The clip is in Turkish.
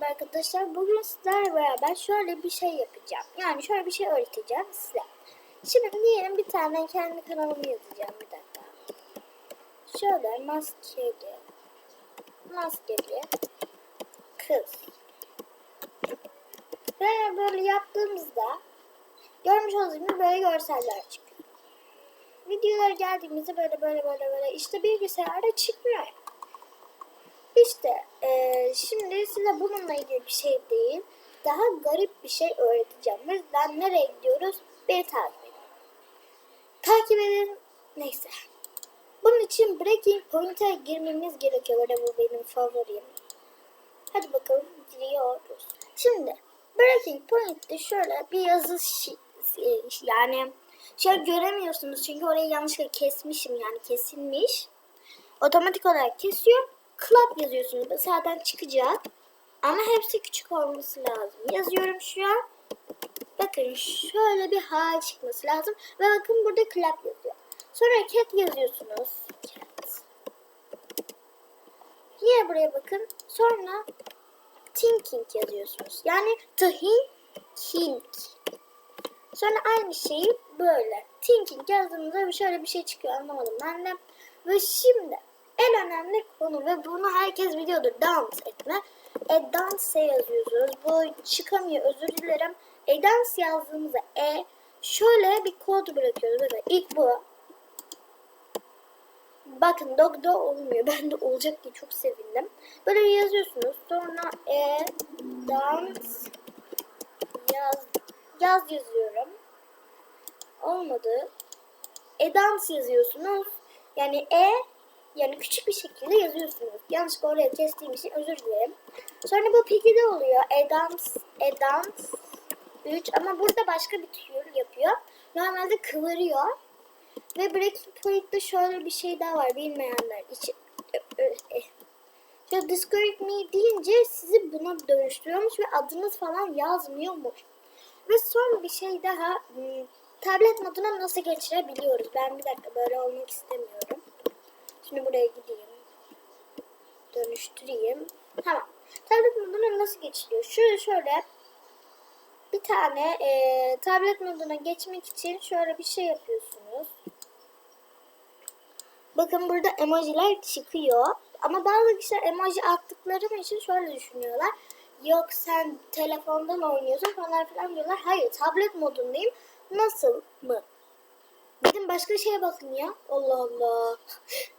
merhaba arkadaşlar. Bugün sizlerle beraber şöyle bir şey yapacağım. Yani şöyle bir şey öğreteceğim size. Şimdi diyelim bir tane kendi kanalımı yazacağım bir dakika. Şöyle maskeli, maskeli kız. Ve böyle yaptığımızda görmüş olduğunuz gibi böyle görseller çıkıyor. Videolar geldiğimizde böyle böyle böyle böyle işte bilgisayarda çıkmıyor. İşte eee, şimdi size bununla ilgili bir şey değil, daha garip bir şey öğreteceğim. O yüzden nereye gidiyoruz? Beni takip edin. Takip edin. Neyse. Bunun için Breaking Point'e girmemiz gerekiyor. Böyle bu benim favorim. Hadi bakalım giriyoruz. Şimdi Breaking Point'te şöyle bir yazı e, yani şey göremiyorsunuz çünkü orayı yanlışlıkla kesmişim yani kesilmiş otomatik olarak kesiyor. Club yazıyorsunuz. Zaten çıkacak. Ama hepsi küçük olması lazım. Yazıyorum şu an. Bakın şöyle bir hal çıkması lazım. Ve bakın burada club yazıyor. Sonra cat yazıyorsunuz. Cat. Yine buraya bakın. Sonra thinking yazıyorsunuz. Yani thinking. Sonra aynı şeyi böyle. Thinking yazdığınızda şöyle bir şey çıkıyor anlamadım ben de. Ve şimdi en önemli konu ve bunu herkes biliyordur dans etme. E danse yazıyorsunuz. Bu çıkamıyor özür dilerim. E dans yazdığımızda e şöyle bir kod bırakıyoruz. Mesela ilk bu. Bakın dogdo olmuyor. Ben de olacak diye çok sevindim. Böyle yazıyorsunuz. Sonra e dans yaz yaz yazıyorum. Olmadı. E dans yazıyorsunuz. Yani e yani küçük bir şekilde yazıyorsunuz. Yanlışlıkla oraya kestiğim için özür dilerim. Sonra bu piggy'de oluyor. E dans, e dans 3 ama burada başka bir tür yapıyor. Normalde kıvırıyor. Ve Breaking Point'te şöyle bir şey daha var bilmeyenler için. Ya Discourage Me deyince sizi buna dönüştürüyormuş ve adınız falan yazmıyormuş. Ve son bir şey daha. hmm, Tablet moduna nasıl geçirebiliyoruz? Ben bir dakika böyle olmak istemiyorum. Şimdi buraya gideyim. Dönüştüreyim. Tamam. Tablet moduna nasıl geçiliyor? Şöyle şöyle bir tane e, tablet moduna geçmek için şöyle bir şey yapıyorsunuz. Bakın burada emojiler çıkıyor. Ama bazı kişiler emoji attıkları için şöyle düşünüyorlar. Yok sen telefondan oynuyorsun falan filan diyorlar. Hayır tablet modundayım. Nasıl mı? Gidin başka şeye bakın ya. Allah Allah.